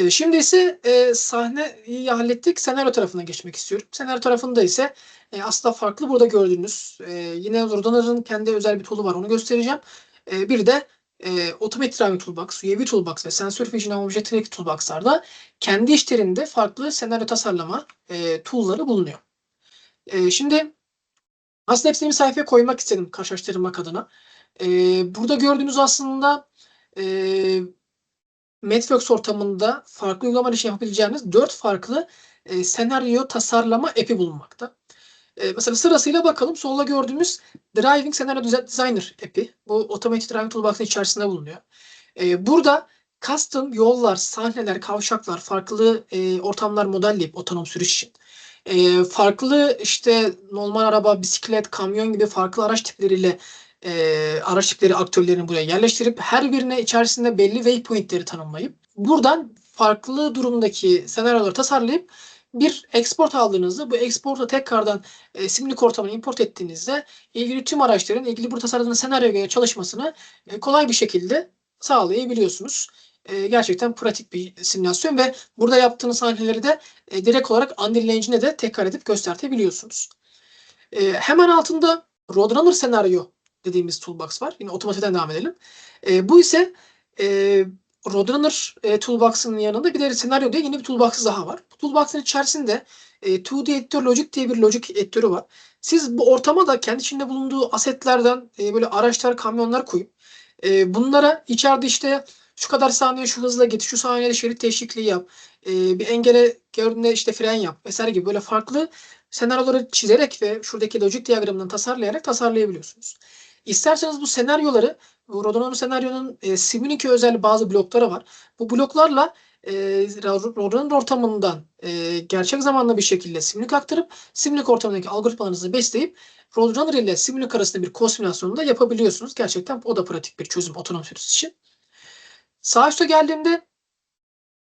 Eee, şimdi ise, eee, sahneyi hallettik. Senaryo tarafına geçmek istiyorum. Senaryo tarafında ise, eee, aslında farklı burada gördüğünüz, eee, yine Roadrunner'ın kendi özel bir tool'u var, onu göstereceğim. Eee, bir de, eee, Automated Driving Toolbox, UAV Toolbox ve Sensor Vision Object Tracking Toolbox'larda kendi içlerinde farklı senaryo tasarlama, eee, tool'ları bulunuyor. Eee, şimdi aslında hepsini bir sayfaya koymak istedim karşılaştırmak adına. Eee, burada gördüğünüz aslında, eee, Madworks ortamında farklı uygulama işi yapabileceğiniz 4 farklı, eee, senaryo tasarlama app'i bulunmakta. Eee, mesela sırasıyla bakalım. Solda gördüğümüz Driving Scenario Desi Designer app'i. Bu Automated Driving Toolbox'ın içerisinde bulunuyor. Eee, burada custom yollar, sahneler, kavşaklar, farklı, eee, ortamlar modelleyip otonom sürüş için, eee, farklı, işte, normal araba, bisiklet, kamyon gibi farklı araç tipleriyle, eee, araç aktörlerini buraya yerleştirip her birine içerisinde belli waypoint'leri tanımlayıp buradan farklı durumdaki senaryoları tasarlayıp bir export aldığınızda bu export'u tekrardan, eee, Simulink ortamına import ettiğinizde ilgili tüm araçların ilgili burada tasarladığınız senaryoya göre çalışmasını, eee, kolay bir şekilde sağlayabiliyorsunuz. Eee, gerçekten pratik bir simülasyon ve burada yaptığınız sahneleri de, eee, direkt olarak Unreal Engine'e de tekrar edip göstertebiliyorsunuz. Eee, hemen altında Roadrunner Senaryo dediğimiz toolbox var. Yine otomatikten devam edelim. Eee, bu ise, eee, Roadrunner, eee, toolbox'ın yanında bir de senaryo diye yeni bir toolbox daha var. Bu toolbox'ın içerisinde, eee, 2D Editor Logic diye bir logic editörü var. Siz bu ortama da kendi içinde bulunduğu asetlerden, eee, böyle araçlar, kamyonlar koyup, eee, bunlara içeride, işte, şu kadar saniye şu hızla git, şu saniyede şerit değişikliği yap, eee, bir engele gördüğünde, işte, fren yap vs. gibi böyle farklı senaryoları çizerek ve şuradaki logic diyagramından tasarlayarak tasarlayabiliyorsunuz. İsterseniz bu senaryoları, Roadrunner senaryonun, eee, Simülink'e özel bazı blokları var. Bu bloklarla, eee, Ro Roadrunner ortamından, eee, gerçek zamanlı bir şekilde Simulink aktarıp Simulink ortamındaki algoritmalarınızı besleyip Roadrunner ile Simulink arasında bir kod simülasyonu da yapabiliyorsunuz. Gerçekten o da pratik bir çözüm otonom sürüş için. Sağ üste geldiğimde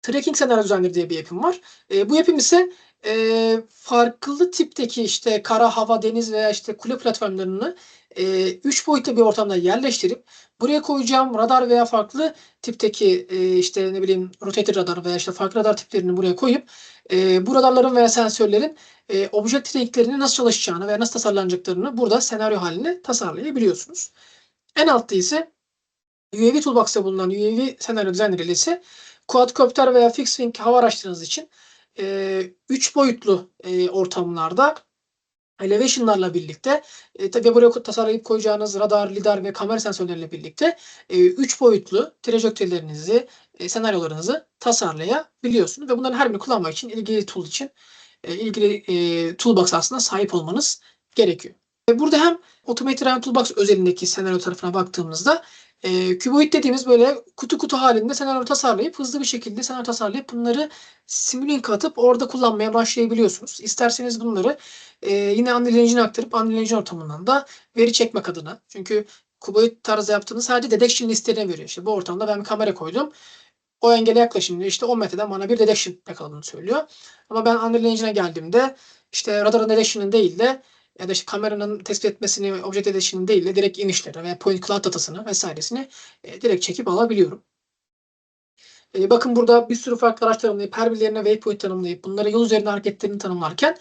Tracking Scenario Designer diye bir app'im var. Eee, bu app'im ise, eee, farklı tipteki, işte, kara, hava, deniz veya, işte, kule platformlarını, eee, 3 boyutlu bir ortamda yerleştirip buraya koyacağım radar veya farklı tipteki, eee, işte, ne bileyim, rotator radar veya, işte, farklı radar tiplerini buraya koyup, eee, bu radarların veya sensörlerin, eee, object tracking'lerinin nasıl çalışacağını veya nasıl tasarlanacaklarını burada senaryo hâline tasarlayabiliyorsunuz. En altta ise UAV Toolbox'ta bulunan UAV Scenario Designer ile ise quadcopter veya fixed wing hava araçlarınız için, eee, 3 boyutlu, eee, ortamlarda elevation'larla birlikte, eee, tabii buraya tasarlayıp koyacağınız radar, lidar ve kamera sensörleriyle birlikte, eee, 3 boyutlu trajektörlerinizi, eee, senaryolarınızı tasarlayabiliyorsunuz ve bunların her birini kullanmak için ilgili tool için, eee, ilgili, eee, toolbox aslında sahip olmanız gerekiyor. Ve burada hem Automated Driving Toolbox özelindeki senaryo tarafına baktığımızda, eee, Cuboid dediğimiz böyle kutu kutu hâlinde senaryo tasarlayıp hızlı bir şekilde senaryo tasarlayıp bunları Simülink'e atıp orada kullanmaya başlayabiliyorsunuz. İsterseniz bunları, eee, yine Unreal Engine'e aktarıp Unreal Engine ortamından da veri çekmek adına. Çünkü Cuboid tarzı yaptığınız sadece detection listelerini veriyor. İşte, bu ortamda ben bir kamera koydum. O engele yaklaşın diyor. İşte, 10 metreden bana bir detection yakaladığını söylüyor. Ama ben Unreal Engine'e geldiğimde, işte, radarın detection'ını değil de ya da, işte, kameranın tespit etmesini, object detection'ını değil de direkt inişleri veya point cloud datasını vs.sini, eee, direkt çekip alabiliyorum. Eee, bakın burada bir sürü farklı araç tanımlayıp her birilerine waypoint tanımlayıp bunlara yol üzerinde hareketlerini tanımlarken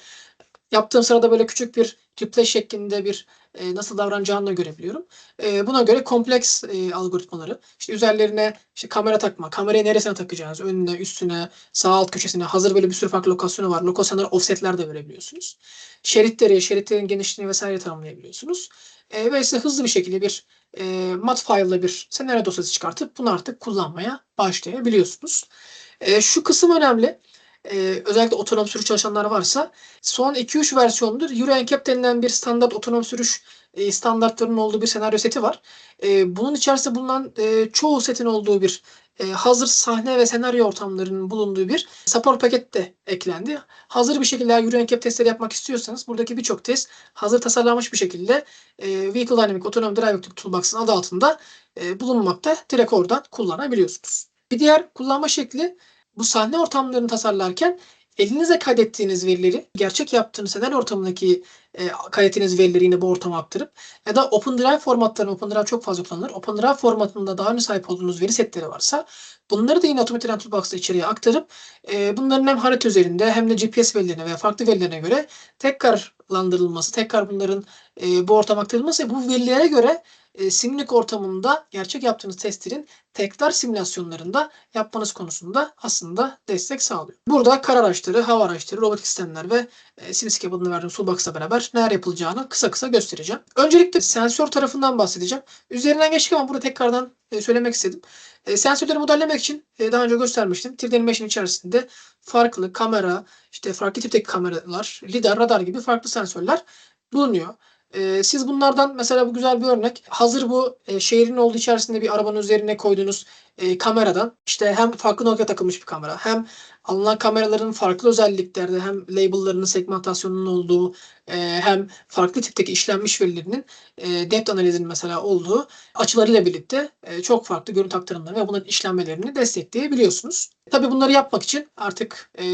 yaptığım sırada böyle küçük bir replay şeklinde bir, eee, nasıl davranacağını da görebiliyorum. Eee, buna göre kompleks, eee, algoritmaları, işte, üzerlerine, işte, kamera takma, kamerayı neresine takacağınız, önüne, üstüne, sağ alt köşesine hazır böyle bir sürü farklı lokasyonu var. Lokasyonlara offset'ler de verebiliyorsunuz. Şeritleri, şeritlerin genişliğini vs. tanımlayabiliyorsunuz. Eee, ve size hızlı bir şekilde bir, eee, mat file'la bir senaryo dosyası çıkartıp bunu artık kullanmaya başlayabiliyorsunuz. Eee, şu kısım önemli. Eee, özellikle otonom sürüş çalışanlar varsa son 2-3 versiyonudur Euro NCAP denilen bir standart otonom sürüş, eee, standartlarının olduğu bir senaryo seti var. Eee, bunun içerisinde bulunan, eee, çoğu setin olduğu bir, eee, hazır sahne ve senaryo ortamlarının bulunduğu bir support paket de eklendi. Hazır bir şekilde Euro NCAP testleri yapmak istiyorsanız buradaki birçok test hazır tasarlanmış bir şekilde, eee, Vehicle Dynamics Autonomous Driving Toolbox'ın adı altında, eee, bulunmakta. Direkt oradan kullanabiliyorsunuz. Bir diğer kullanma şekli bu sahne ortamlarını tasarlarken elinize kaydettiğiniz verileri gerçek yaptığınız senaryo ortamındaki, e, kaydettiğiniz verileri yine bu ortama aktarıp ya da OpenDrive formatlarını OpenDrive çok fazla kullanılır. OpenDrive formatında daha önce sahip olduğunuz veri setleri varsa bunları da yine Automated Run Toolbox'ta içeriye aktarıp e, bunların hem harita üzerinde hem de GPS verilerine veya farklı verilerine göre tekrarlandırılması, tekrar bunların e, bu ortama aktarılması ve bu verilere göre e, simülik ortamında gerçek yaptığınız testlerin tekrar simülasyonlarında yapmanız konusunda aslında destek sağlıyor. Burada kar araçları, hava araçları, robotik sistemler ve e, Simscape adını verdiğim Toolbox'la beraber neler yapılacağını kısa kısa göstereceğim. Öncelikle sensör tarafından bahsedeceğim. Üzerinden geçtik ama burada tekrardan e, söylemek istedim. E, sensörleri modellemek için e, daha önce göstermiştim. 3D Animation içerisinde farklı kamera, işte farklı tipteki kameralar, lidar, radar gibi farklı sensörler bulunuyor. Ee, siz bunlardan mesela bu güzel bir örnek. Hazır bu e, şehrin olduğu içerisinde bir arabanın üzerine koyduğunuz e, kameradan işte hem farklı noktaya takılmış bir kamera hem alınan kameraların farklı özelliklerde hem label'larının segmentasyonunun olduğu e, hem farklı tipteki işlenmiş verilerinin e, depth analizinin mesela olduğu açılarıyla birlikte e, çok farklı görüntü aktarımları ve bunların işlenmelerini destekleyebiliyorsunuz. Tabii bunları yapmak için artık e,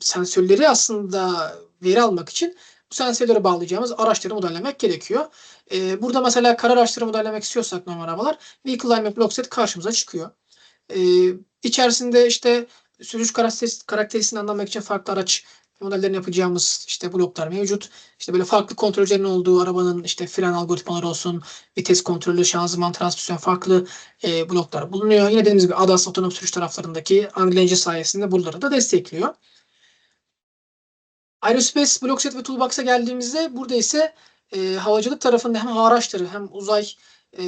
sensörleri aslında veri almak için bu sensörlere bağlayacağımız araçları modellemek gerekiyor. Ee, burada mesela kara araçları modellemek istiyorsak normal arabalar Vehicle Alignment Block Set karşımıza çıkıyor. Ee, içerisinde işte sürüş karakterisini anlamak için farklı araç modellerini yapacağımız işte bloklar mevcut. İşte böyle farklı kontrolcülerin olduğu arabanın işte fren algoritmaları olsun, vites kontrolü, şanzıman, transmisyon farklı e, bloklar bulunuyor. Yine dediğimiz gibi ADAS otonom sürüş taraflarındaki Angle sayesinde buraları da destekliyor. Aerospace Blockset ve Toolbox'a geldiğimizde burada ise e, havacılık tarafında hem araçları hem uzay e,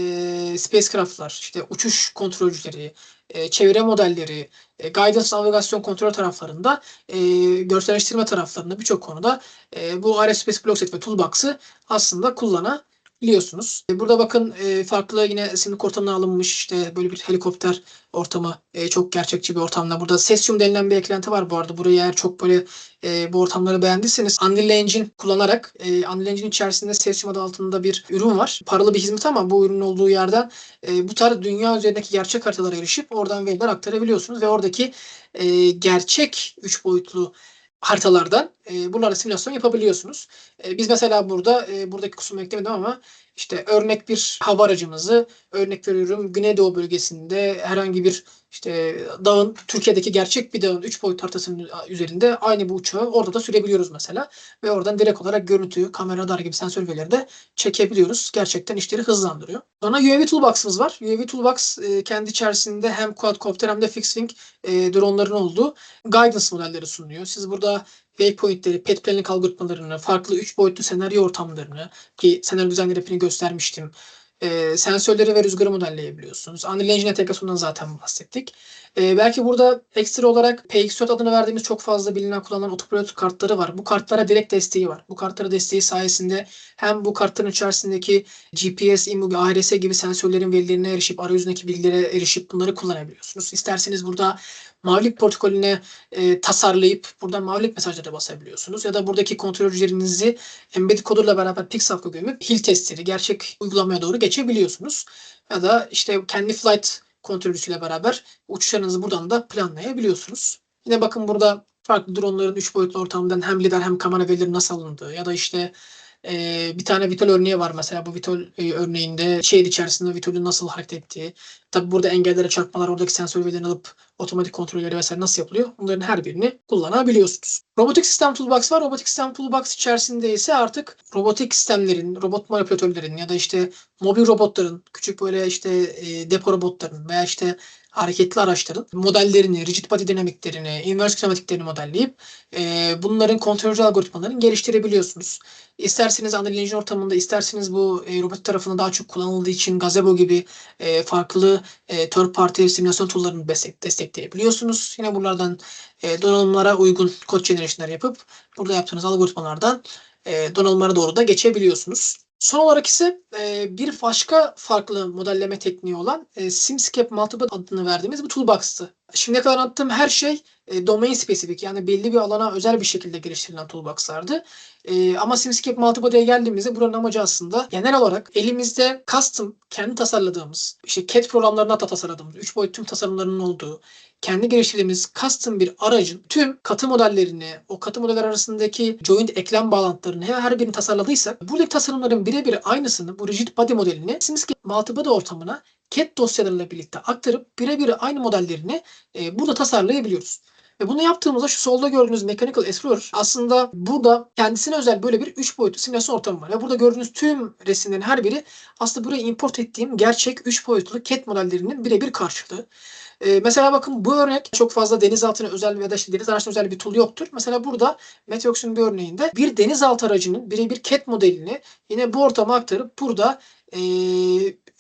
spacecraftlar, işte uçuş kontrolcüleri, e, çevre modelleri, e, guidance navigasyon kontrol taraflarında, e, görselleştirme taraflarında birçok konuda e, bu Aerospace Blockset ve Toolbox'ı aslında kullanabiliyorsunuz biliyorsunuz. E, burada bakın e, farklı yine simlik ortamına alınmış işte böyle bir helikopter ortamı e, çok gerçekçi bir ortamda. Burada Cesium denilen bir eklenti var bu arada. Burayı eğer çok böyle bu ortamları beğendiyseniz Unreal Engine kullanarak Unreal Engine içerisinde Cesium adı altında bir ürün var. Paralı bir hizmet ama bu ürünün olduğu yerden bu tarz dünya üzerindeki gerçek haritalara erişip oradan veriler aktarabiliyorsunuz ve oradaki gerçek 3 boyutlu haritalardan e, bunlarla simülasyon yapabiliyorsunuz. E, biz mesela burada e, buradaki kusumu eklemedim ama işte örnek bir hava aracımızı örnek veriyorum Güneydoğu bölgesinde herhangi bir işte dağın Türkiye'deki gerçek bir dağın 3 boyut haritasının üzerinde aynı bu uçağı orada da sürebiliyoruz mesela. Ve oradan direkt olarak görüntüyü, kamera, radar gibi sensör verileri de çekebiliyoruz. Gerçekten işleri hızlandırıyor. Sonra UAV Toolbox'ımız var. UAV Toolbox e, kendi içerisinde hem quadcopter hem de fixed wing e, dronların olduğu guidance modelleri sunuyor. Siz burada waypointleri, pet planning algoritmalarını, farklı 3 boyutlu senaryo ortamlarını ki senaryo düzenleri hepini göstermiştim e, sensörleri ve rüzgarı modelleyebiliyorsunuz. Unreal Engine entegrasyonundan zaten bahsettik. E, belki burada ekstra olarak PX4 adını verdiğimiz çok fazla bilinen kullanılan otopilot kartları var. Bu kartlara direkt desteği var. Bu kartlara desteği sayesinde hem bu kartların içerisindeki GPS, IMUBI, ARS gibi sensörlerin verilerine erişip arayüzündeki bilgilere erişip bunları kullanabiliyorsunuz. İsterseniz burada Mavlik protokolüne e, tasarlayıp buradan Mavlik mesajları basabiliyorsunuz. Ya da buradaki kontrolcülerinizi embedded koduyla beraber Pixel'e gömüp hill testleri gerçek uygulamaya doğru geçebiliyorsunuz. Ya da işte kendi flight kontrolcüsüyle beraber uçuşlarınızı buradan da planlayabiliyorsunuz. Yine bakın burada farklı dronların 3 boyutlu ortamdan hem lidar hem kamera verileri nasıl alındığı ya da işte e, bir tane Vitol örneği var mesela bu Vitol e, örneğinde şehir içerisinde Vitol'ün nasıl hareket ettiği. Tabi burada engellere çarpmalar oradaki sensör verilerini alıp otomatik kontrolleri vesaire nasıl yapılıyor? Bunların her birini kullanabiliyorsunuz. Robotik Sistem Toolbox var. Robotik Sistem Toolbox içerisinde ise artık robotik sistemlerin, robot manipülatörlerin ya da işte mobil robotların, küçük böyle işte e, depo robotların veya işte hareketli araçların modellerini, rigid body dinamiklerini, inverse kinematiklerini modelleyip e, bunların kontrolcü algoritmalarını geliştirebiliyorsunuz. İsterseniz Unreal Engine ortamında, isterseniz bu e, robot tarafında daha çok kullanıldığı için Gazebo gibi e, farklı e, third party simülasyon tool'larını destek, destekleyebiliyorsunuz. Yine buralardan e, donanımlara uygun kod generation'lar yapıp burada yaptığınız algoritmalardan e, donanımlara doğru da geçebiliyorsunuz. Son olarak ise e, bir başka farklı modelleme tekniği olan e, SimScape Multiple adını verdiğimiz bu toolbox'ı şimdiye kadar anlattığım her şey e, domain spesifik yani belli bir alana özel bir şekilde geliştirilen toolbox'lardı. E, ama Simscape Multibody'ye geldiğimizde buranın amacı aslında genel olarak elimizde custom kendi tasarladığımız işte CAD programlarına da tasarladığımız 3 boyut tüm tasarımlarının olduğu kendi geliştirdiğimiz custom bir aracın tüm katı modellerini, o katı modeller arasındaki joint eklem bağlantılarını her birini tasarladıysak buradaki tasarımların birebir aynısını bu rigid body modelini Simscape Multibody ortamına CAD dosyalarıyla birlikte aktarıp birebir aynı modellerini e, burada tasarlayabiliyoruz. Ve bunu yaptığımızda şu solda gördüğünüz Mechanical Explorer aslında burada kendisine özel böyle bir 3 boyutlu simülasyon ortamı var. Ve burada gördüğünüz tüm resimlerin her biri aslında buraya import ettiğim gerçek 3 boyutlu CAD modellerinin birebir karşılığı. Ee, mesela bakın bu örnek çok fazla denizaltına özel ya da işte deniz araçlarına özel bir tool yoktur. Mesela burada Meteox'un bir örneğinde bir denizaltı aracının birebir CAD modelini yine bu ortama aktarıp burada e,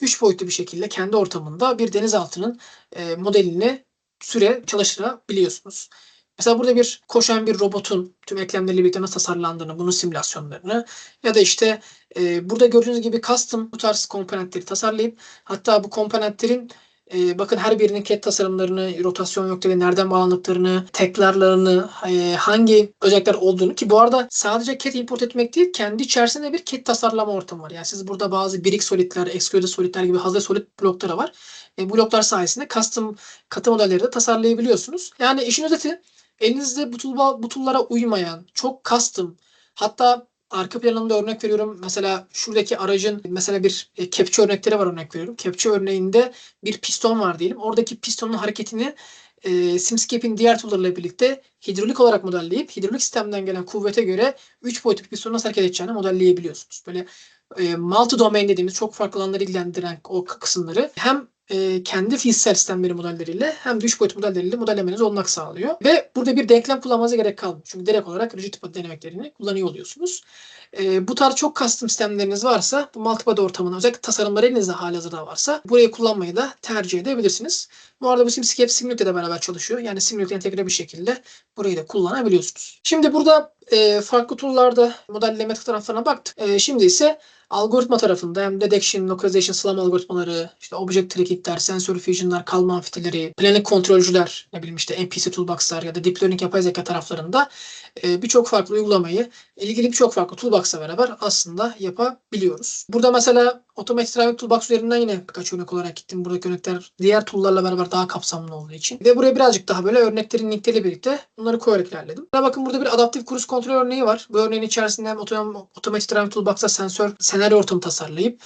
3 boyutlu bir şekilde kendi ortamında bir denizaltının e, modelini süre çalıştırabiliyorsunuz. Mesela burada bir koşan bir robotun tüm eklemleriyle birlikte nasıl tasarlandığını, bunun simülasyonlarını ya da işte e, burada gördüğünüz gibi custom bu tarz komponentleri tasarlayıp hatta bu komponentlerin e, bakın her birinin CAD tasarımlarını, rotasyon yokları, nereden bağlandıklarını, tekrarlarını, e, hangi özellikler olduğunu ki bu arada sadece CAD import etmek değil, kendi içerisinde bir CAD tasarlama ortamı var. Yani siz burada bazı birik solidler, extruded solidler gibi hazır solid blokları var. E, bloklar sayesinde custom katı modelleri de tasarlayabiliyorsunuz. Yani işin özeti elinizde bu, toolba, bu tool'lara uymayan, çok custom hatta arka planında örnek veriyorum. Mesela şuradaki aracın mesela bir e, kepçe örnekleri var örnek veriyorum. Kepçe örneğinde bir piston var diyelim. Oradaki pistonun hareketini e, Simscape'in diğer tool'larıyla birlikte hidrolik olarak modelleyip hidrolik sistemden gelen kuvvete göre 3 boyutlu bir pistonun nasıl hareket edeceğini modelleyebiliyorsunuz. Böyle e, multi domain dediğimiz çok farklı alanları ilgilendiren o kısımları hem e, kendi fiziksel sistemleri modelleriyle hem de 3 boyut modelleriyle modellemeniz olmak sağlıyor. Ve burada bir denklem kullanmanıza gerek kalmıyor. Çünkü direkt olarak rigid body denemeklerini kullanıyor oluyorsunuz. E, bu tarz çok custom sistemleriniz varsa bu multibody ortamının özellikle tasarımları elinizde halihazırda varsa burayı kullanmayı da tercih edebilirsiniz. Bu arada bu Simscape Simulate ile beraber çalışıyor. Yani Simulate entegre bir şekilde burayı da kullanabiliyorsunuz. Şimdi burada e, farklı tool'larda modelleme taraflarına baktık. E, şimdi ise algoritma tarafında hem detection, localization, slam algoritmaları, işte object tracking'ler, sensor fusion'lar, kalma amfiteleri, planning kontrolcüler, ne bileyim işte NPC toolbox'lar ya da deep learning yapay zeka taraflarında e, birçok farklı uygulamayı ilgili birçok farklı toolbox'la beraber aslında yapabiliyoruz. Burada mesela Automatic Driving Toolbox üzerinden yine birkaç örnek olarak gittim. Buradaki örnekler diğer tool'larla beraber daha kapsamlı olduğu için. Ve buraya birazcık daha böyle örneklerin linkleriyle birlikte bunları koyarak ilerledim. Bakın burada bir adaptif cruise kontrol örneği var. Bu örneğin içerisinde hem Automatic Driving Toolbox'a sensör senaryo ortamı tasarlayıp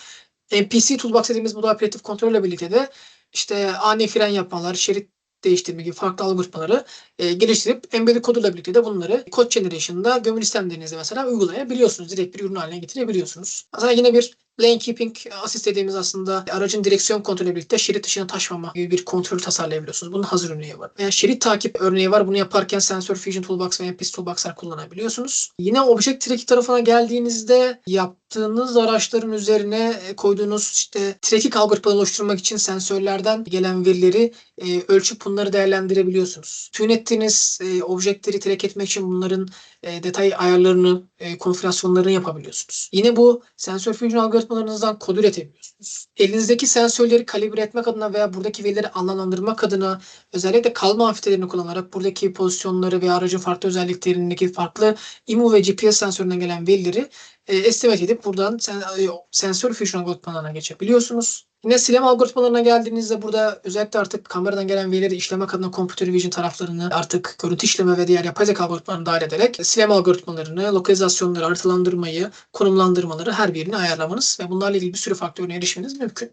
NPC Toolbox dediğimiz bu da operatif kontrolle birlikte de işte ani fren yapmalar, şerit değiştirme gibi farklı algoritmaları e, geliştirip embedded koduyla birlikte de bunları code generation'da gömülü sistemlerinizde mesela uygulayabiliyorsunuz. Direkt bir ürün haline getirebiliyorsunuz. Mesela yine bir lane keeping assist dediğimiz aslında aracın direksiyon kontrolü birlikte şerit dışına taşmama gibi bir kontrol tasarlayabiliyorsunuz. Bunun hazır örneği var. Veya şerit takip örneği var. Bunu yaparken Sensor Fusion Toolbox ve MPS Toolbox'lar kullanabiliyorsunuz. Yine Object Tracking tarafına geldiğinizde yaptığınız araçların üzerine koyduğunuz işte tracking algoritmaları oluşturmak için sensörlerden gelen verileri e, ölçüp bunları değerlendirebiliyorsunuz. Tune ettiğiniz e, objektleri track etmek için bunların e, detay ayarlarını, e, konfigürasyonlarını yapabiliyorsunuz. Yine bu sensör fusion algoritmalarınızdan kod üretebiliyorsunuz. Elinizdeki sensörleri kalibre etmek adına veya buradaki verileri anlamlandırmak adına özellikle kalma amfitelerini kullanarak buradaki pozisyonları veya aracın farklı özelliklerindeki farklı IMU ve GPS sensöründen gelen verileri e, estimate edip buradan sen, e, sensör fusion algoritmalarına geçebiliyorsunuz. Yine silem algoritmalarına geldiğinizde burada özellikle artık kameradan gelen verileri işlemek adına computer vision taraflarını artık görüntü işleme ve diğer yapay zeka algoritmalarını dahil ederek silem algoritmalarını, lokalizasyonları, haritalandırmayı, konumlandırmaları her birini ayarlamanız ve bunlarla ilgili bir sürü farklı örneğe erişmeniz mümkün.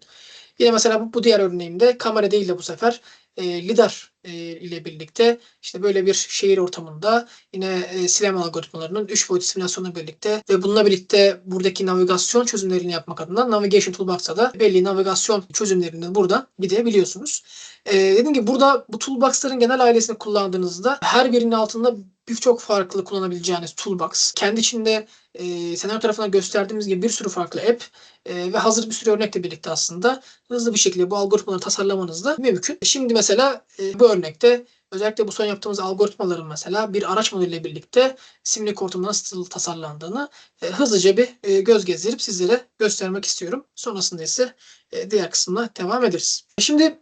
Yine mesela bu, bu diğer örneğimde kamera değil de bu sefer e, lidar e, ile birlikte işte böyle bir şehir ortamında yine e, silem algoritmalarının 3 boyutlu simülasyonla birlikte ve bununla birlikte buradaki navigasyon çözümlerini yapmak adına Navigation Toolbox'a da belli navigasyon çözümlerinden buradan gidebiliyorsunuz. E, dediğim gibi burada bu toolbox'ların genel ailesini kullandığınızda her birinin altında birçok farklı kullanabileceğiniz toolbox. Kendi içinde e, senaryo tarafından gösterdiğimiz gibi bir sürü farklı app e, ve hazır bir sürü örnekle birlikte aslında hızlı bir şekilde bu algoritmaları tasarlamanız da mümkün. Şimdi mesela e, bu örnekte özellikle bu son yaptığımız algoritmaların mesela bir araç modeliyle birlikte simülik ortamda nasıl tasarlandığını e, hızlıca bir e, göz gezdirip sizlere göstermek istiyorum. Sonrasında ise e, diğer kısımla devam ederiz. Şimdi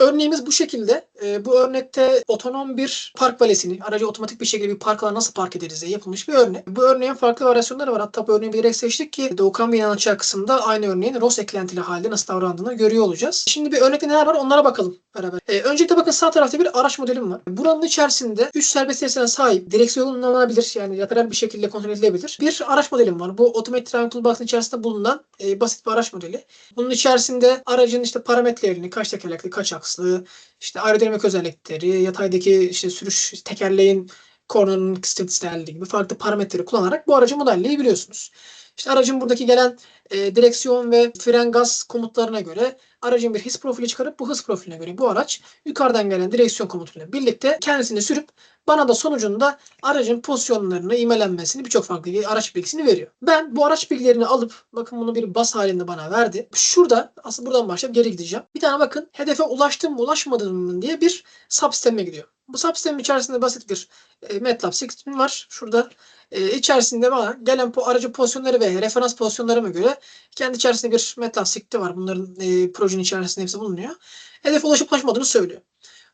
Örneğimiz bu şekilde. E, bu örnekte otonom bir park valesini, aracı otomatik bir şekilde bir park nasıl park ederiz diye yapılmış bir örnek. Bu örneğin farklı varyasyonları var. Hatta bu örneği bilerek seçtik ki Doğukan Bey'in anlatacağı kısımda aynı örneğin ROS eklentili halde nasıl davrandığını görüyor olacağız. Şimdi bir örnekte neler var onlara bakalım beraber. E, öncelikle bakın sağ tarafta bir araç modelim var. Buranın içerisinde 3 serbest ilerisine sahip direksiyonlanabilir yani lateral bir şekilde kontrol edilebilir. Bir araç modelim var. Bu Automated Driving Toolbox'ın içerisinde bulunan e, basit bir araç modeli. Bunun içerisinde aracın işte parametrelerini, kaç tekerlekli, kaç akslı, işte aerodinamik özellikleri, yataydaki işte sürüş tekerleğin kornanın stability gibi farklı parametreleri kullanarak bu aracı modelleyebiliyorsunuz. İşte aracın buradaki gelen e, direksiyon ve fren gaz komutlarına göre aracın bir hız profili çıkarıp bu hız profiline göre bu araç yukarıdan gelen direksiyon komutuyla birlikte kendisini sürüp bana da sonucunda aracın pozisyonlarını, imelenmesini birçok farklı araç bilgisini veriyor. Ben bu araç bilgilerini alıp bakın bunu bir bas halinde bana verdi. Şurada aslında buradan başlayıp geri gideceğim. Bir tane bakın hedefe ulaştım mı ulaşmadım mı diye bir subsisteme gidiyor. Bu subsistemin içerisinde basit bir e, MATLAB sistemi var. Şurada e, içerisinde bana gelen po aracı pozisyonları ve referans pozisyonlarıma göre kendi içerisinde bir MATLAB script'i var. Bunların e, projenin içerisinde hepsi bulunuyor. Hedefe ulaşıp ulaşmadığını söylüyor.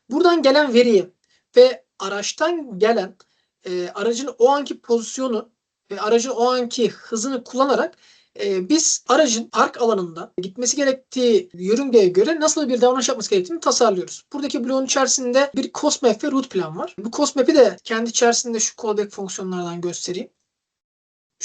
Buradan gelen veriyi ve araçtan gelen e, aracın o anki pozisyonu ve aracın o anki hızını kullanarak e, biz aracın park alanında gitmesi gerektiği yörüngeye göre nasıl bir davranış yapması gerektiğini tasarlıyoruz. Buradaki bloğun içerisinde bir cost ve route plan var. Bu cost de kendi içerisinde şu callback fonksiyonlardan göstereyim.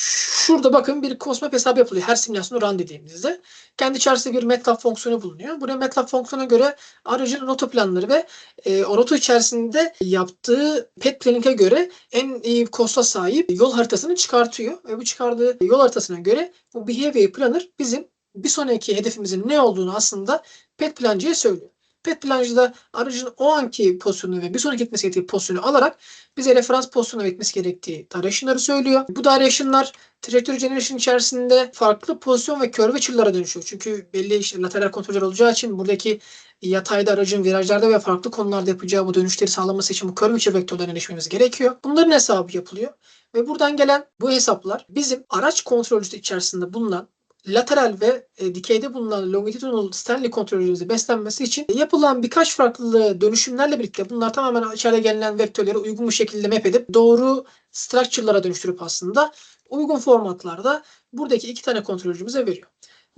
Şurada bakın bir Cosmap hesabı yapılıyor her simülasyonu run dediğimizde. Kendi içerisinde bir MATLAB fonksiyonu bulunuyor. Buraya MATLAB fonksiyona göre aracın rota planları ve e, o rota içerisinde yaptığı pet planning'e göre en iyi kosta sahip yol haritasını çıkartıyor. Ve bu çıkardığı yol haritasına göre bu behavior planner bizim bir sonraki hedefimizin ne olduğunu aslında pet plancıya söylüyor. Pet plancıda aracın o anki pozisyonu ve bir sonraki gitmesi gerektiği pozisyonu alarak bize referans pozisyonuna gitmesi gerektiği direction'ları söylüyor. Bu direction'lar trajectory generation içerisinde farklı pozisyon ve curve açılara dönüşüyor. Çünkü belli işte lateral kontroller olacağı için buradaki yatayda aracın virajlarda ve farklı konularda yapacağı bu dönüşleri sağlaması için bu curvature vektörlerine erişmemiz gerekiyor. Bunların hesabı yapılıyor. Ve buradan gelen bu hesaplar bizim araç kontrolcüsü içerisinde bulunan lateral ve e, dikeyde bulunan longitudinal Stanley kontrolörümüzü beslenmesi için yapılan birkaç farklı dönüşümlerle birlikte bunlar tamamen içeride gelinen vektörleri uygun bir şekilde map edip doğru structure'lara dönüştürüp aslında uygun formatlarda buradaki iki tane kontrolcümüze veriyor.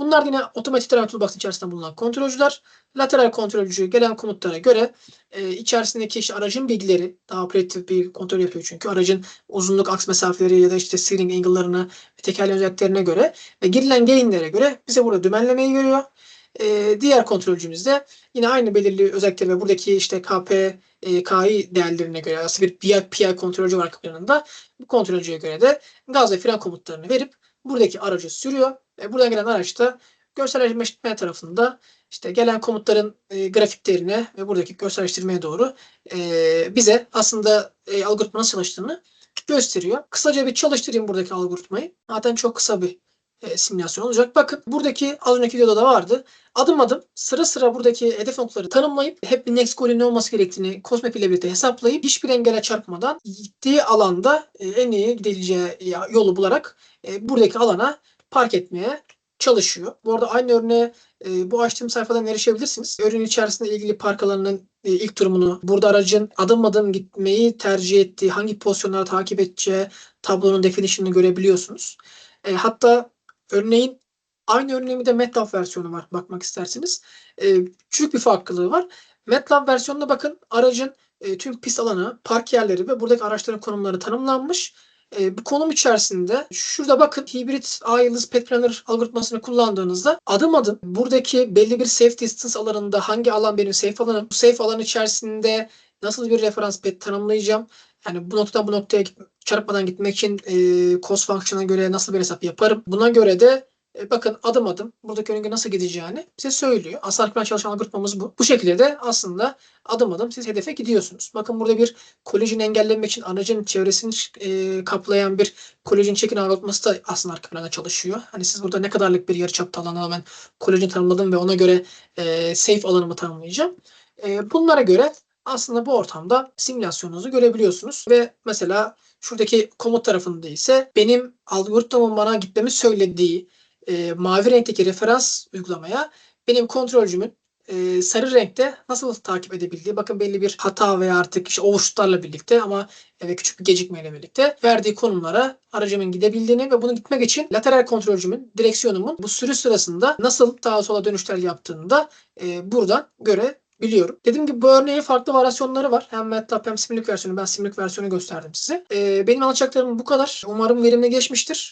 Bunlar yine otomatik drive toolbox içerisinde bulunan kontrolcüler. Lateral kontrolcü gelen komutlara göre e, içerisindeki işte aracın bilgileri daha operatif bir kontrol yapıyor çünkü aracın uzunluk aks mesafeleri ya da işte steering angle'larını tekerleğin özelliklerine göre ve girilen gain'lere göre bize burada dümenlemeyi görüyor. E, diğer kontrolcümüz de yine aynı belirli özellikleri ve buradaki işte KP, e, KI değerlerine göre aslında bir PI, PI kontrolcü var yanında. Bu kontrolcüye göre de gaz ve fren komutlarını verip buradaki aracı sürüyor. E, buradan gelen araç da görselleştirme tarafında işte gelen komutların e, grafiklerine ve buradaki görselleştirmeye doğru e, bize aslında e, algoritma nasıl çalıştığını gösteriyor. Kısaca bir çalıştırayım buradaki algoritmayı. Zaten çok kısa bir e, simülasyon olacak. Bakın buradaki az önceki videoda da vardı. Adım adım sıra sıra buradaki hedef noktaları tanımlayıp hep bir next goal'in ne olması gerektiğini Cosmap ile birlikte hesaplayıp hiçbir engele çarpmadan gittiği alanda e, en iyi gidileceği yolu bularak e, buradaki alana park etmeye çalışıyor. Bu arada aynı örneğe e, bu açtığım sayfadan erişebilirsiniz. Ürün içerisinde ilgili park alanının e, ilk durumunu, burada aracın adım adım gitmeyi tercih ettiği, hangi pozisyonları takip edeceği tablonun definition'ını görebiliyorsunuz. E, hatta örneğin aynı örneğin de MATLAB versiyonu var bakmak isterseniz. E, küçük bir farklılığı var. MATLAB versiyonunda bakın aracın e, tüm pist alanı, park yerleri ve buradaki araçların konumları tanımlanmış e, bu konum içerisinde şurada bakın hibrit A yıldız pet algoritmasını kullandığınızda adım adım buradaki belli bir safe distance alanında hangi alan benim safe alanım, bu safe alan içerisinde nasıl bir referans pet tanımlayacağım. Yani bu noktadan bu noktaya çarpmadan gitmek için e, cost function'a göre nasıl bir hesap yaparım. Buna göre de e, bakın adım adım buradaki yörünge nasıl gideceğini bize söylüyor. Aslında plan çalışan algoritmamız bu. Bu şekilde de aslında adım adım siz hedefe gidiyorsunuz. Bakın burada bir kolajin engellemek için aracın çevresini e, kaplayan bir kolajin çekin algoritması da aslında arka planda çalışıyor. Hani siz burada ne kadarlık bir yarıçapta alanı ben kolajin tanımladım ve ona göre e, safe alanımı tanımlayacağım. E, bunlara göre aslında bu ortamda simülasyonunuzu görebiliyorsunuz ve mesela şuradaki komut tarafında ise benim algoritmamın bana gitmemi söylediği e, mavi renkteki referans uygulamaya benim kontrolcümün e, sarı renkte nasıl takip edebildiği bakın belli bir hata veya artık işte overshootlarla birlikte ama ve küçük bir gecikmeyle birlikte verdiği konumlara aracımın gidebildiğini ve bunu gitmek için lateral kontrolcümün, direksiyonumun bu sürüş sırasında nasıl sağa sola dönüşler yaptığını da e, buradan görebiliyorum. Dediğim gibi bu örneğin farklı varyasyonları var. Hem MATLAB hem Simulink versiyonu. Ben Simulink versiyonu gösterdim size. E, benim anlatacaklarım bu kadar. Umarım verimli geçmiştir.